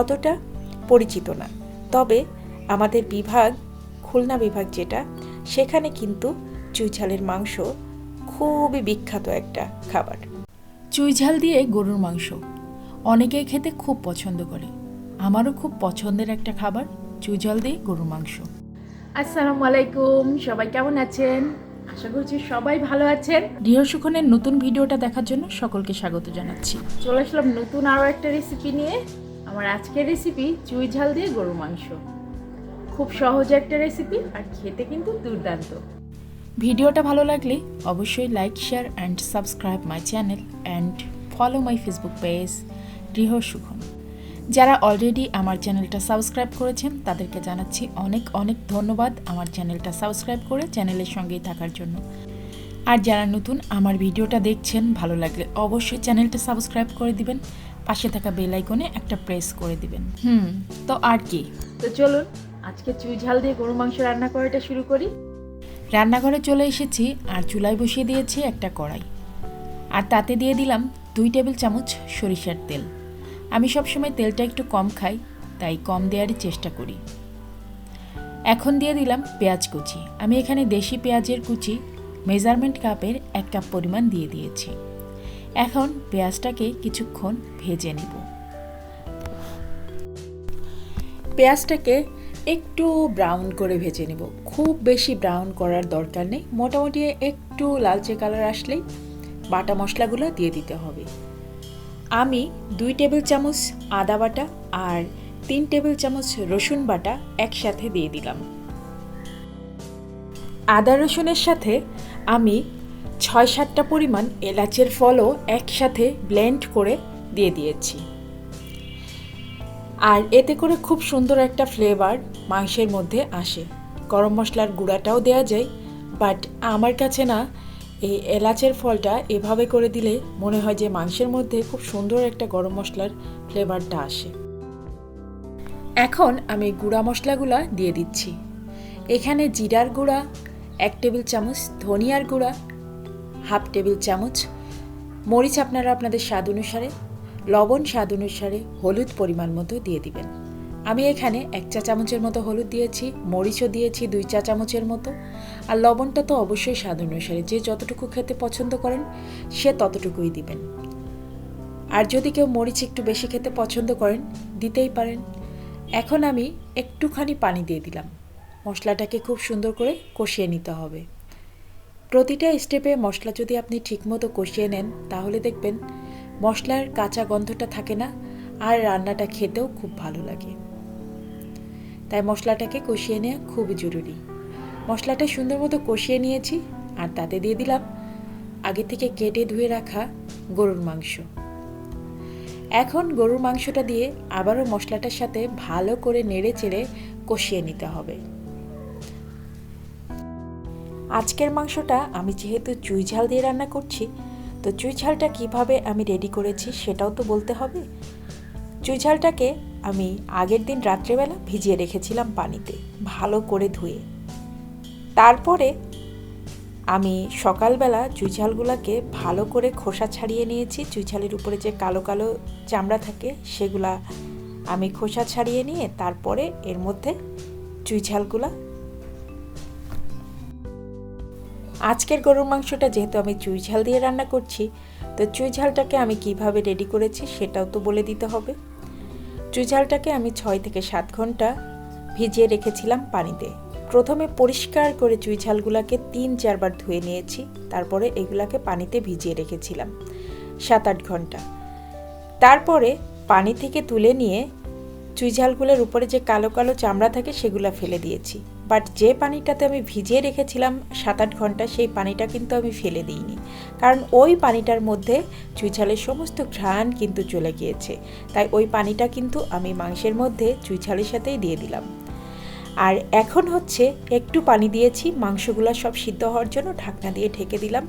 অতটা পরিচিত না। তবে আমাদের বিভাগ খুলনা বিভাগ যেটা সেখানে কিন্তু চুইঝালের মাংস খুবই বিখ্যাত একটা খাবার। চুই ঝাল দিয়ে গরুর মাংস। অনেকেই খেতে খুব পছন্দ করে। আমারও খুব পছন্দের একটা খাবার চুইঝাল দিয়ে গরুর মাংস। আসসালামু আলাইকুম সবাই কেমন আছেন? আশা করছি সবাই ভালো আছেন। গৃহ সুখনের নতুন ভিডিওটা দেখার জন্য সকলকে স্বাগত জানাচ্ছি। চলে আসলাম নতুন আরও একটা রেসিপি নিয়ে। আমার আজকের রেসিপি চুই ঝাল দিয়ে গরুর মাংস। খুব সহজ একটা রেসিপি আর খেতে কিন্তু দুর্দান্ত। ভিডিওটা ভালো লাগলে অবশ্যই like share and subscribe my channel and follow my Facebook page গৃহ সুখন যারা অলরেডি আমার চ্যানেলটা সাবস্ক্রাইব করেছেন, তাদেরকে জানাচ্ছি অনেক অনেক ধন্যবাদ আমার চ্যানেলটা সাবস্ক্রাইব করে চ্যানেলের সঙ্গেই থাকার জন্য। আর যারা নতুন আমার ভিডিওটা দেখছেন, ভালো লাগলে অবশ্যই চ্যানেলটা সাবস্ক্রাইব করে দিবেন। পাশে থাকা বেল আইকনে একটা প্রেস করে দিবেন। হুম। তো আর কি? তো চলুন আজকে চুই ঝাল দিয়ে গরুর মাংস রান্না করাটা শুরু করি। রান্নাঘরে চলে এসেছি আর চুলায় বসিয়ে দিয়েছি একটা কড়াই। আর তাতে দিয়ে দিলাম দুই টেবিল চামচ সরিষার তেল। আমি সবসময় তেলটা একটু কম খাই তাই কম দেওয়ারই চেষ্টা করি। এখন দিয়ে দিলাম পেঁয়াজ কুচি। আমি এখানে দেশি পেঁয়াজের কুচি মেজারমেন্ট কাপের এক কাপ পরিমাণ দিয়ে দিয়েছি। এখন পেঁয়াজটাকে কিছুক্ষণ ভেজে নিব। পেঁয়াজটাকে একটু ব্রাউন করে ভেজে নেব। খুব বেশি ব্রাউন করার দরকার নেই। মোটামুটি একটু লালচে কালার আসলেই বাটা মশলাগুলো দিয়ে দিতে হবে। আমি দুই টেবিল চামচ আদা বাটা আর তিন টেবিল চামচ রসুন বাটা একসাথে দিয়ে দিলাম। আদা রসুনের সাথে আমি ছয় সাতটা পরিমাণ এলাচের ফলও একসাথে ব্লেন্ড করে দিয়ে দিয়েছি। আর এতে করে খুব সুন্দর একটা ফ্লেভার মাংসের মধ্যে আসে। গরম মশলার গুঁড়াটাও দেওয়া যায় বাট আমার কাছে না, এই এলাচের ফলটা এভাবে করে দিলে মনে হয় যে মাংসের মধ্যে খুব সুন্দর একটা গরম মশলার ফ্লেভারটা আসে। এখন আমি গুঁড়া মশলাগুলা দিয়ে দিচ্ছি। এখানে জিরার গুঁড়া, এক টেবিল চামচ ধনিয়ার গুঁড়া হাফ টেবিল চামচ। মরিচ আপনারা আপনাদের স্বাদ অনুসারে, লবণ স্বাদ অনুসারে হলুদ পরিমাণ মতো দিয়ে দিবেন। আমি এখানে এক চা চামচের মতো হলুদ দিয়েছি, মরিচও দিয়েছি দুই চা চামচের মতো। আর লবণটা তো অবশ্যই স্বাদ অনুসারে, যে যতটুকু খেতে পছন্দ করেন, সে ততটুকুই দিবেন। আর যদি কেউ মরিচ একটু বেশি খেতে পছন্দ করেন, দিতেই পারেন। এখন আমি একটুখানি পানি দিয়ে দিলাম। মশলাটাকে খুব সুন্দর করে কষিয়ে নিতে হবে। প্রতিটা স্টেপে মশলা যদি আপনি ঠিকমতো কষিয়ে নেন, তাহলে দেখবেন মশলার কাঁচা গন্ধটা থাকে না আর রান্নাটা খেতেও খুব ভালো লাগে। তাই মশলাটাকে কষিয়ে নেওয়া খুব জরুরি। মশলাটা সুন্দর মতো কষিয়ে নিয়েছি আর তাতে দিয়ে দিলাম আগে থেকে কেটে ধুয়ে রাখা গরুর মাংস। এখন গরুর মাংসটা দিয়ে আবারও মশলাটার সাথে ভালো করে নেড়ে চেড়ে কষিয়ে নিতে হবে। আজকের মাংসটা আমি যেহেতু চুই ঝাল দিয়ে রান্না করছি, তো চুই ঝালটা কীভাবে আমি রেডি করেছি সেটাও তো বলতে হবে। চুই ঝালটাকে আমি আগের দিন রাত্রেবেলা ভিজিয়ে রেখেছিলাম পানিতে ভালো করে ধুয়ে। তারপরে আমি সকালবেলা চুই চুইঝালগুলোকে ভালো করে খোসা ছাড়িয়ে নিয়েছি। চুইঝালের উপরে যে কালো কালো চামড়া থাকে সেগুলা আমি খোসা ছাড়িয়ে নিয়ে তারপরে এর মধ্যে চুইঝালগুলা আজকের গরুর মাংসটা যেহেতু আমি চুই ঝাল দিয়ে রান্না করছি, তো চুই ঝালটাকে আমি কীভাবে রেডি করেছি সেটাও তো বলে দিতে হবে। চুই ঝালটাকে আমি ছয় থেকে সাত ঘণ্টা ভিজিয়ে রেখেছিলাম পানিতে। প্রথমে পরিষ্কার করে চুই ঝালগুলোকে তিন চারবার ধুয়ে নিয়েছি, তারপরে এগুলাকে পানিতে ভিজিয়ে রেখেছিলাম সাত আট ঘণ্টা। তারপরে পানি থেকে তুলে নিয়ে চুই ঝালগুলোর উপরে যে কালো কালো চামড়া থাকে সেগুলো ফেলে দিয়েছি। বাট যে পানিটাতে আমি ভিজিয়ে রেখেছিলাম সাত আট ঘণ্টা, সেই পানিটা কিন্তু আমি ফেলে দিইনি। কারণ ওই পানিটার মধ্যে চুইঝালের সমস্ত ঘ্রাণ কিন্তু চলে গিয়েছে। তাই ওই পানিটা কিন্তু আমি মাংসের মধ্যে চুইঝালের সাথেই দিয়ে দিলাম। আর এখন হচ্ছে একটু পানি দিয়েছি, মাংসগুলো সব সিদ্ধ হওয়ার জন্য ঢাকনা দিয়ে ঢেকে দিলাম।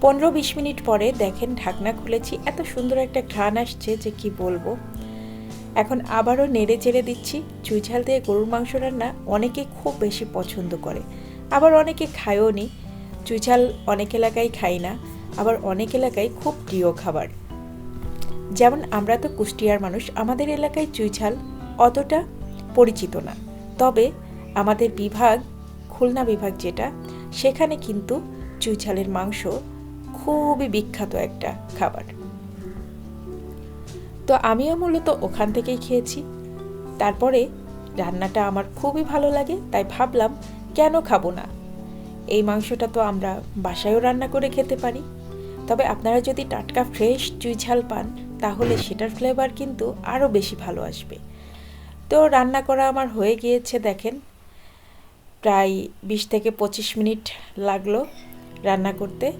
পনেরো বিশ মিনিট পরে দেখেন ঢাকনা খুলেছি, এত সুন্দর একটা ঘ্রাণ আসছে যে কি বলব। এখন আবারও নেড়ে চেড়ে দিচ্ছি। চুইঝাল দিয়ে গরুর মাংস রান্না অনেকে খুব বেশি পছন্দ করে। আবার অনেকে খায়ও নি। চুইঝাল অনেক এলাকায় খাই না, আবার অনেক এলাকায় খুব প্রিয় খাবার। যেমন আমরা তো কুষ্টিয়ার মানুষ, আমাদের এলাকায় চুইঝাল অতটা পরিচিত না। তবে আমাদের বিভাগ, খুলনা বিভাগ যেটা, সেখানে কিন্তু চুইঝালের মাংস খুবই বিখ্যাত একটা খাবার। তো আমিও মূলত ওখান থেকেই খেয়েছি। তারপরে রান্নাটা আমার খুবই ভালো লাগে তাই ভাবলাম কেন খাব না? এই মাংসটা তো আমরা বাসায়ও রান্না করে খেতে পারি। তবে আপনারা যদি টাটকা ফ্রেশ চুইঝাল পান তাহলে সেটার ফ্লেভার কিন্তু আরও বেশি ভালো আসবে। তো রান্না করা আমার হয়ে গিয়েছে দেখেন। প্রায় বিশ থেকে পঁচিশ মিনিট লাগল রান্না করতে।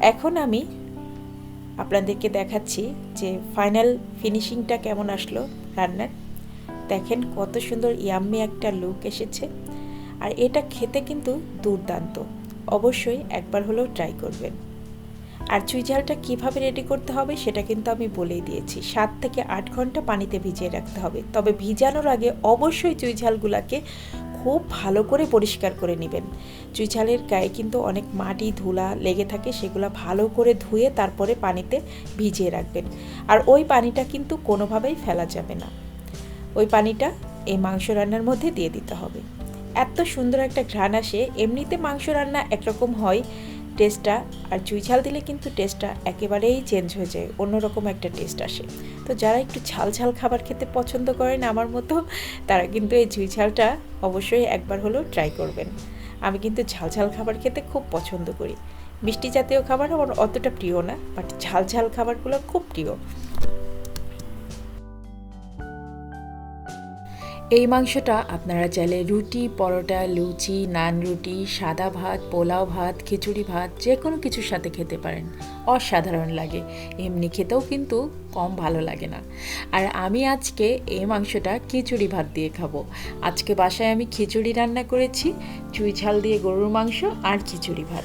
এখন আমি আপনাদেরকে দেখাচ্ছি যে ফাইনাল ফিনিশিংটা কেমন আসলো রান্নার। দেখেন কত সুন্দর ইয়াম্মি একটা লুক এসেছে। আর এটা খেতে কিন্তু দুর্দান্ত। অবশ্যই একবার হলেও ট্রাই করবেন। আর চুইঝালটা কীভাবে রেডি করতে হবে সেটা কিন্তু আমি বলেই দিয়েছি। সাত থেকে আট ঘণ্টা পানিতে ভিজিয়ে রাখতে হবে। তবে ভিজানোর আগে অবশ্যই চুইঝালগুলোকে খুব ভালো করে পরিষ্কার করে নেবেন। চুইঝালের গায়ে কিন্তু অনেক মাটি, ধুলা লেগে থাকে, সেগুলো ভালো করে ধুয়ে তারপরে পানিতে ভিজিয়ে রাখবেন। আর ওই পানিটা কিন্তু কোনোভাবেই ফেলা যাবে না। ওই পানিটা এই মাংস রান্নার মধ্যে দিয়ে দিতে হবে। এত সুন্দর একটা ঘ্রাণ আসে, এমনিতে মাংস রান্না একরকম হয় টেস্টটা আর চুইঝাল দিলে কিন্তু টেস্টটা একেবারেই চেঞ্জ হয়ে যায়, অন্যরকম একটা টেস্ট আসে। তো যারা একটু ঝাল ঝাল খাবার খেতে পছন্দ করেন আমার মতো, তারা কিন্তু এই চুইঝালটা অবশ্যই একবার হলেও ট্রাই করবেন। আমি কিন্তু ঝাল ঝাল খাবার খেতে খুব পছন্দ করি। মিষ্টি জাতীয় খাবার আমার অতটা প্রিয় না বাট ঝাল ঝাল খাবারগুলো খুব প্রিয়। এই মাংসটা আপনারা চাইলে রুটি, পরোটা, লুচি, নান রুটি, সাদা ভাত, পোলাও ভাত, খিচুড়ি ভাত, যে কোনো কিছুর সাথে খেতে পারেন। অসাধারণ লাগে। এমনি খেতেও কিন্তু কম ভালো লাগে না। আর আমি আজকে এই মাংসটা খিচুড়ি ভাত দিয়ে খাব। আজকে বাসায় আমি খিচুড়ি রান্না করেছি, চুই ঝাল দিয়ে গরুর মাংস আর খিচুড়ি ভাত।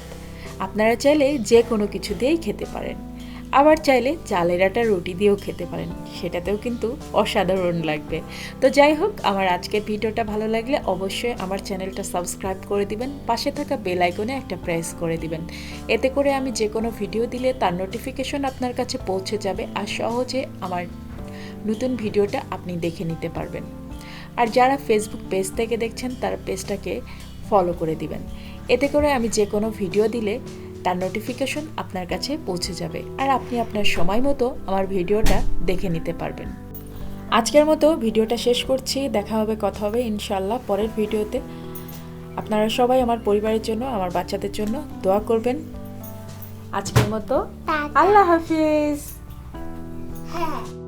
আপনারা চাইলে যে কোনো কিছু দিয়েই খেতে পারেন। আবার চাইলে চালের আটা রুটি দিয়েও খেতে পারেন। সেটাতেও কিন্তু অসাধারণ লাগবে। তো যাই হোক, আমার আজকের ভিডিওটা ভালো লাগলে অবশ্যই আমার চ্যানেলটা সাবস্ক্রাইব করে দিবেন, পাশে থাকা বেল আইকনে একটা প্রেস করে দিবেন। এতে করে আমি যে কোনো ভিডিও দিলে তার নোটিফিকেশন আপনার কাছে পৌঁছে যাবে আর সহজে আমার নতুন ভিডিওটা আপনি দেখে নিতে পারবেন। আর যারা ফেসবুক পেজ থেকে দেখছেন, তারা পেজটাকে ফলো করে দিবেন। এতে করে আমি যে কোনো ভিডিও দিলে তার নোটিফিকেশন আপনার কাছে পৌঁছে যাবে। আর আপনি আপনার সময় মতো আমার ভিডিওটা দেখে নিতে পারবেন। আজকের মতো ভিডিওটা শেষ করছি। দেখা হবে কথা হবে ইনশাল্লাহ পরের ভিডিওতে। আপনারা সবাই আমার পরিবারের জন্য আমার বাচ্চাদের জন্য দোয়া করবেন। আজকের মতো আল্লাহ হাফিজ। হ্যাঁ।